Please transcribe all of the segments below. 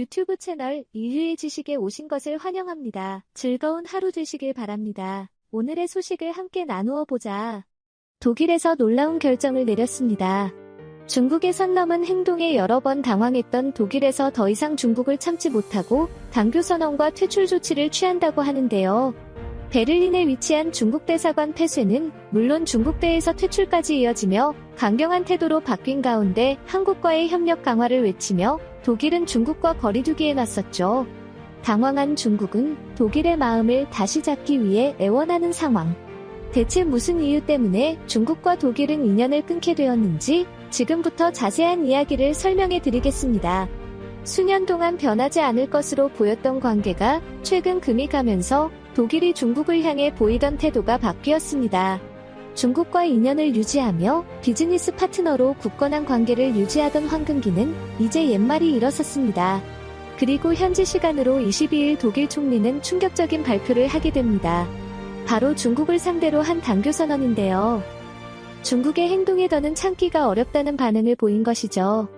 유튜브 채널 인류의 지식에 오신 것을 환영합니다. 즐거운 하루 되시길 바랍니다. 오늘의 소식을 함께 나누어 보자. 독일에서 놀라운 결정을 내렸습니다. 중국의 선 넘은 행동에 여러 번 당황했던 독일에서 더 이상 중국을 참지 못하고 당교 선언과 퇴출 조치를 취한다고 하는데요. 베를린에 위치한 중국 대사관 폐쇄는 물론 중국대에서 퇴출까지 이어지며 강경한 태도로 바뀐 가운데 한국과의 협력 강화를 외치며 독일은 중국과 거리두기에 나섰죠. 당황한 중국은 독일의 마음을 다시 잡기 위해 애원하는 상황. 대체 무슨 이유 때문에 중국과 독일은 인연을 끊게 되었는지 지금부터 자세한 이야기를 설명해 드리겠습니다. 수년 동안 변하지 않을 것으로 보였던 관계가 최근 금이 가면서 독일이 중국을 향해 보이던 태도가 바뀌었습니다. 중국과 인연을 유지하며 비즈니스 파트너로 굳건한 관계를 유지하던 황금기는 이제 옛말이 일어섰습니다. 그리고 현지 시간으로 22일 독일 총리는 충격적인 발표를 하게 됩니다. 바로 중국을 상대로 한 당교 선언인데요. 중국의 행동에 더는 참기가 어렵다는 반응을 보인 것이죠.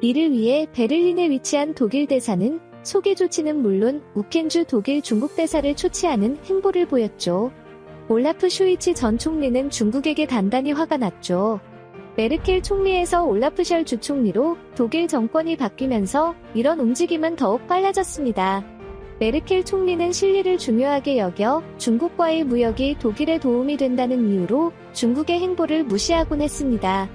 이를 위해 베를린에 위치한 독일 대사는 소개 조치는 물론 우켄주 독일 중국 대사를 초치하는 행보를 보였죠. 올라프 쇼이치 전 총리는 중국에게 단단히 화가 났죠. 메르켈 총리에서 올라프 셜 주총리로 독일 정권이 바뀌면서 이런 움직임은 더욱 빨라졌습니다. 메르켈 총리는 실리를 중요하게 여겨 중국과의 무역이 독일에 도움이 된다는 이유로 중국의 행보를 무시하곤 했습니다.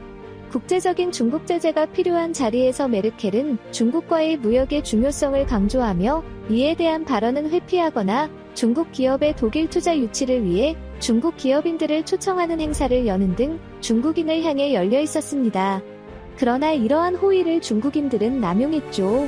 국제적인 중국 제재가 필요한 자리에서 메르켈은 중국과의 무역의 중요성을 강조하며 이에 대한 발언은 회피하거나 중국 기업의 독일 투자 유치를 위해 중국 기업인들을 초청하는 행사를 여는 등 중국인을 향해 열려 있었습니다. 그러나 이러한 호의를 중국인들은 남용했죠.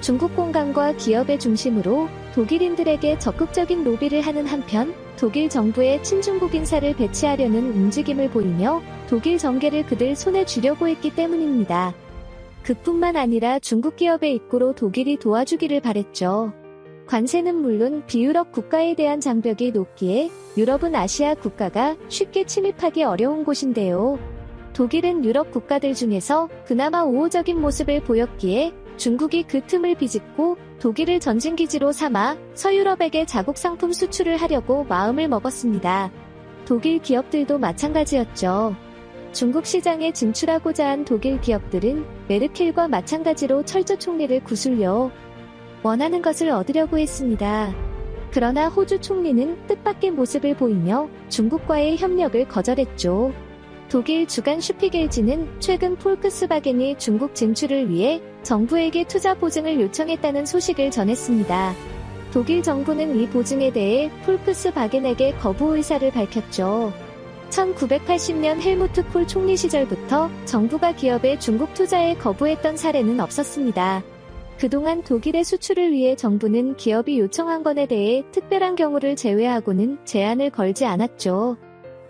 중국 공간과 기업의 중심으로 독일인들에게 적극적인 로비를 하는 한편 독일 정부의 친중국 인사를 배치하려는 움직임을 보이며 독일 정계를 그들 손에 쥐려고 했기 때문입니다. 그뿐만 아니라 중국 기업의 입구로 독일이 도와주기를 바랬죠. 관세는 물론 비유럽 국가에 대한 장벽이 높기에 유럽은 아시아 국가가 쉽게 침입하기 어려운 곳인데요. 독일은 유럽 국가들 중에서 그나마 우호적인 모습을 보였기에 중국이 그 틈을 비집고 독일을 전진기지로 삼아 서유럽에게 자국 상품 수출을 하려고 마음을 먹었습니다. 독일 기업들도 마찬가지였죠. 중국 시장에 진출하고자 한 독일 기업들은 메르켈과 마찬가지로 철저 총리를 구슬려 원하는 것을 얻으려고 했습니다. 그러나 호주 총리는 뜻밖의 모습을 보이며 중국과의 협력을 거절했죠. 독일 주간 슈피겔지는 최근 폴크스바겐이 중국 진출을 위해 정부에게 투자 보증을 요청했다는 소식을 전했습니다. 독일 정부는 이 보증에 대해 폴크스바겐에게 거부 의사를 밝혔죠. 1980년 헬무트 콜 총리 시절부터 정부가 기업의 중국 투자에 거부했던 사례는 없었습니다. 그동안 독일의 수출을 위해 정부는 기업이 요청한 건에 대해 특별한 경우를 제외하고는 제한을 걸지 않았죠.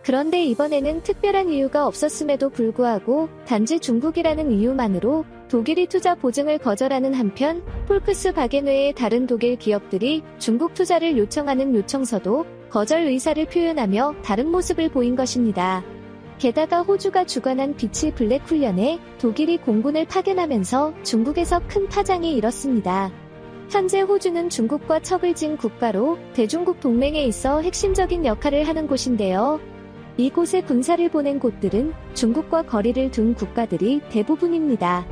그런데 이번에는 특별한 이유가 없었음에도 불구하고 단지 중국이라는 이유만으로 독일이 투자 보증을 거절하는 한편 폴크스 바겐 외의 다른 독일 기업들이 중국 투자를 요청하는 요청서도 거절 의사를 표현하며 다른 모습을 보인 것입니다. 게다가 호주가 주관한 비치 블랙 훈련에 독일이 공군을 파견하면서 중국에서 큰 파장이 일었습니다. 현재 호주는 중국과 척을 진 국가로 대중국 동맹에 있어 핵심적인 역할을 하는 곳인데요. 이곳에 군사를 보낸 곳들은 중국과 거리를 둔 국가들이 대부분입니다.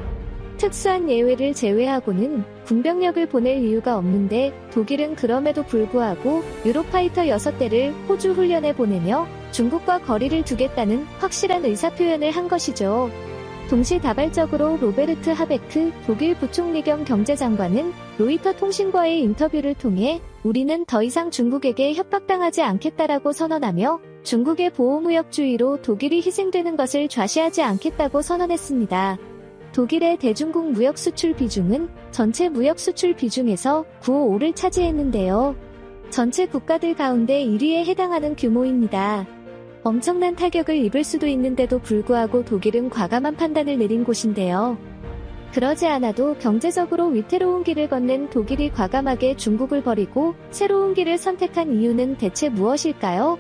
특수한 예외를 제외하고는 군병력을 보낼 이유가 없는데 독일은 그럼에도 불구하고 유로파이터 6대를 호주 훈련에 보내며 중국과 거리를 두겠다는 확실한 의사표현을 한 것이죠. 동시다발적으로 로베르트 하베크 독일 부총리 겸 경제장관은 로이터 통신과의 인터뷰를 통해 우리는 더 이상 중국에게 협박당하지 않겠다라고 선언하며 중국의 보호무역주의로 독일이 희생되는 것을 좌시하지 않겠다고 선언했습니다. 독일의 대중국 무역 수출 비중은 전체 무역 수출 비중에서 9.5를 차지했는데요. 전체 국가들 가운데 1위에 해당하는 규모입니다. 엄청난 타격을 입을 수도 있는데도 불구하고 독일은 과감한 판단을 내린 곳인데요. 그러지 않아도 경제적으로 위태로운 길을 건넨 독일이 과감하게 중국을 버리고 새로운 길을 선택한 이유는 대체 무엇일까요?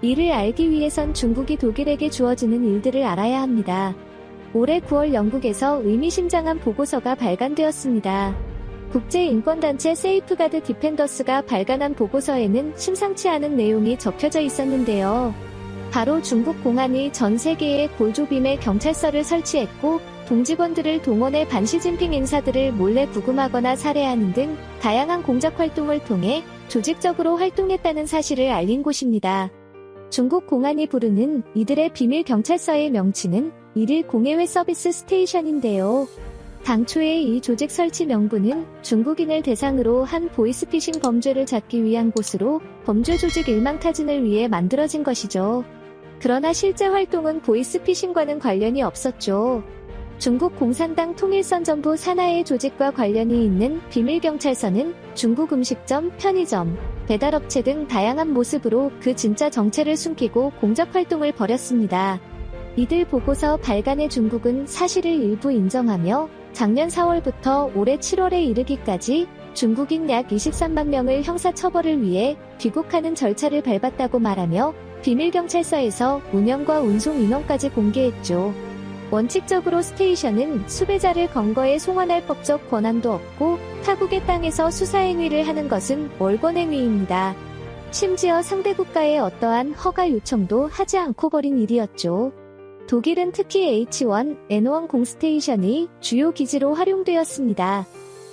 이를 알기 위해선 중국이 독일에게 주어지는 일들을 알아야 합니다. 올해 9월 영국에서 의미심장한 보고서가 발간되었습니다. 국제인권단체 세이프가드 디펜더스가 발간한 보고서에는 심상치 않은 내용이 적혀져 있었는데요. 바로 중국 공안이 전 세계에 골조빔의 경찰서를 설치했고 동직원들을 동원해 반시진핑 인사들을 몰래 구금하거나 살해하는 등 다양한 공작 활동을 통해 조직적으로 활동했다는 사실을 알린 곳입니다. 중국 공안이 부르는 이들의 비밀 경찰서의 명칭은 일일 공예회 서비스 스테이션인데요. 당초에 이 조직 설치 명분은 중국인을 대상으로 한 보이스피싱 범죄를 잡기 위한 곳으로 범죄 조직 일망타진을 위해 만들어진 것이죠. 그러나 실제 활동은 보이스피싱과는 관련이 없었죠. 중국 공산당 통일선전부 산하의 조직과 관련이 있는 비밀경찰서는 중국 음식점, 편의점, 배달업체 등 다양한 모습으로 그 진짜 정체를 숨기고 공작 활동을 벌였습니다. 이들 보고서 발간의 중국은 사실을 일부 인정하며 작년 4월부터 올해 7월에 이르기까지 중국인 약 23만 명을 형사처벌을 위해 귀국하는 절차를 밟았다고 말하며 비밀경찰서에서 운영과 운송 인원까지 공개했죠. 원칙적으로 스테이션은 수배자를 건거에 송환할 법적 권한도 없고 타국의 땅에서 수사행위를 하는 것은 월권행위입니다. 심지어 상대 국가의 어떠한 허가 요청도 하지 않고 벌인 일이었죠. 독일은 특히 H1, N1 공스테이션이 주요 기지로 활용되었습니다.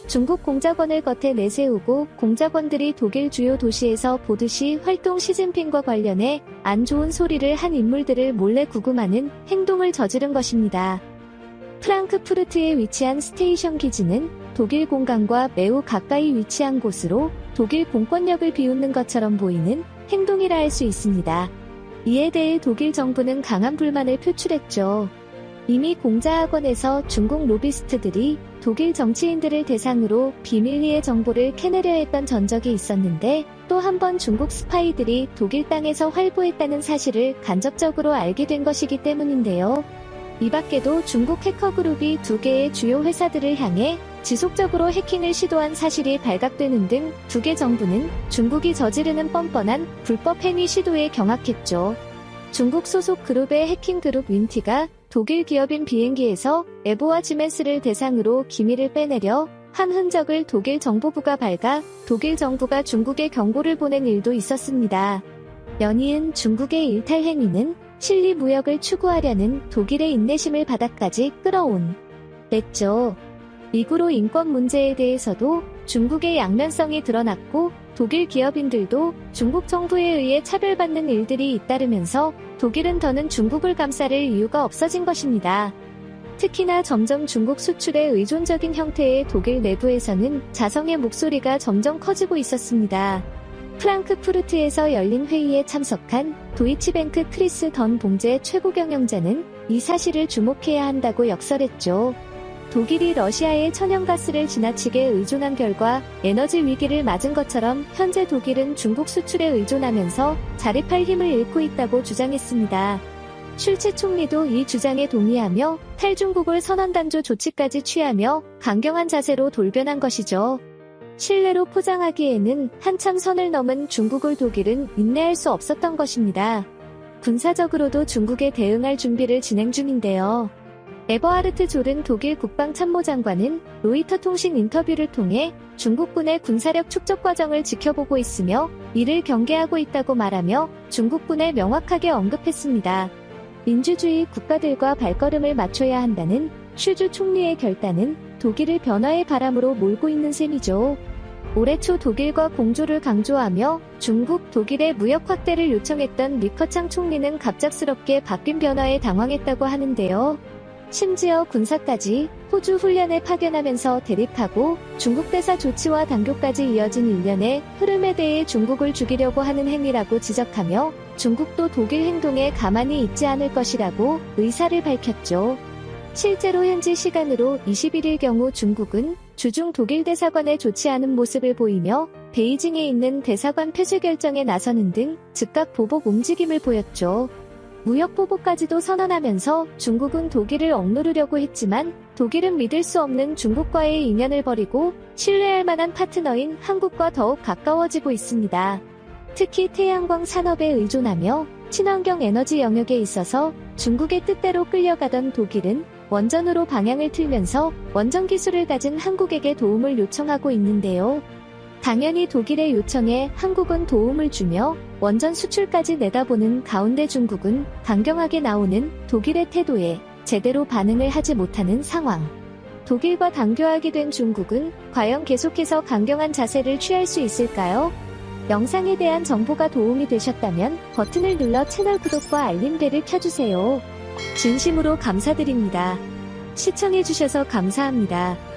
중국 공작원을 겉에 내세우고 공작원들이 독일 주요 도시에서 보듯이 활동 시진핑과 관련해 안 좋은 소리를 한 인물들을 몰래 구금하는 행동을 저지른 것입니다. 프랑크푸르트에 위치한 스테이션 기지는 독일 공간과 매우 가까이 위치한 곳으로 독일 공권력을 비웃는 것처럼 보이는 행동이라 할 수 있습니다. 이에 대해 독일 정부는 강한 불만을 표출했죠. 이미 공자학원에서 중국 로비스트들이 독일 정치인들을 대상으로 비밀리에 정보를 캐내려 했던 전적이 있었는데 또 한 번 중국 스파이들이 독일 땅에서 활보했다는 사실을 간접적으로 알게 된 것이기 때문인데요. 이 밖에도 중국 해커 그룹이 두 개의 주요 회사들을 향해 지속적으로 해킹을 시도한 사실이 발각되는 등 두 개 정부는 중국이 저지르는 뻔뻔한 불법 행위 시도에 경악했죠. 중국 소속 그룹의 해킹 그룹 윈티가 독일 기업인 비행기에서 에보와 지멘스를 대상으로 기밀을 빼내려 한 흔적을 독일 정보부가 밝아 독일 정부가 중국에 경고를 보낸 일도 있었습니다. 연이은 중국의 일탈 행위는 실리 무역을 추구하려는 독일의 인내심을 바닥까지 끌어온 냈죠. 미구로 인권 문제에 대해서도 중국의 양면성이 드러났고 독일 기업인들도 중국 정부에 의해 차별받는 일들이 잇따르면서 독일은 더는 중국을 감싸를 이유가 없어진 것입니다. 특히나 점점 중국 수출에 의존적인 형태의 독일 내부에서는 자성의 목소리가 점점 커지고 있었습니다. 프랑크푸르트에서 열린 회의에 참석한 도이치뱅크 크리스 던 봉제 최고 경영자는 이 사실을 주목해야 한다고 역설했죠. 독일이 러시아의 천연가스를 지나치게 의존한 결과 에너지 위기를 맞은 것처럼 현재 독일은 중국 수출에 의존하면서 자립할 힘을 잃고 있다고 주장했습니다. 슐츠 총리도 이 주장에 동의하며 탈중국을 선언단조 조치까지 취하며 강경한 자세로 돌변한 것이죠. 신뢰로 포장하기에는 한참 선을 넘은 중국을 독일은 인내할 수 없었던 것입니다. 군사적으로도 중국에 대응할 준비를 진행 중인데요. 에버하르트 졸은 독일 국방참모장관은 로이터 통신 인터뷰를 통해 중국군의 군사력 축적 과정을 지켜보고 있으며 이를 경계하고 있다고 말하며 중국군을 명확하게 언급했습니다. 민주주의 국가들과 발걸음을 맞춰야 한다는 슈주 총리의 결단은 독일을 변화의 바람으로 몰고 있는 셈이죠. 올해 초 독일과 공조를 강조하며 중국, 독일의 무역 확대를 요청했던 리커창 총리는 갑작스럽게 바뀐 변화에 당황했다고 하는데요. 심지어 군사까지 호주 훈련에 파견하면서 대립하고 중국 대사 조치와 단교까지 이어진 일련의 흐름에 대해 중국을 죽이려고 하는 행위라고 지적하며 중국도 독일 행동에 가만히 있지 않을 것이라고 의사를 밝혔죠. 실제로 현지 시간으로 21일 경우 중국은 주중 독일 대사관에 좋지 않은 모습을 보이며 베이징에 있는 대사관 폐쇄 결정에 나서는 등 즉각 보복 움직임을 보였죠. 무역 보복까지도 선언하면서 중국은 독일을 억누르려고 했지만 독일은 믿을 수 없는 중국과의 인연을 버리고 신뢰할 만한 파트너인 한국과 더욱 가까워지고 있습니다. 특히 태양광 산업에 의존하며 친환경 에너지 영역에 있어서 중국의 뜻대로 끌려가던 독일은 원전으로 방향을 틀면서 원전 기술을 가진 한국에게 도움을 요청하고 있는데요. 당연히 독일의 요청에 한국은 도움을 주며 원전 수출까지 내다보는 가운데 중국은 강경하게 나오는 독일의 태도에 제대로 반응을 하지 못하는 상황. 독일과 단교하게 된 중국은 과연 계속해서 강경한 자세를 취할 수 있을까요? 영상에 대한 정보가 도움이 되셨다면 버튼을 눌러 채널 구독과 알림벨을 켜주세요. 진심으로 감사드립니다. 시청해주셔서 감사합니다.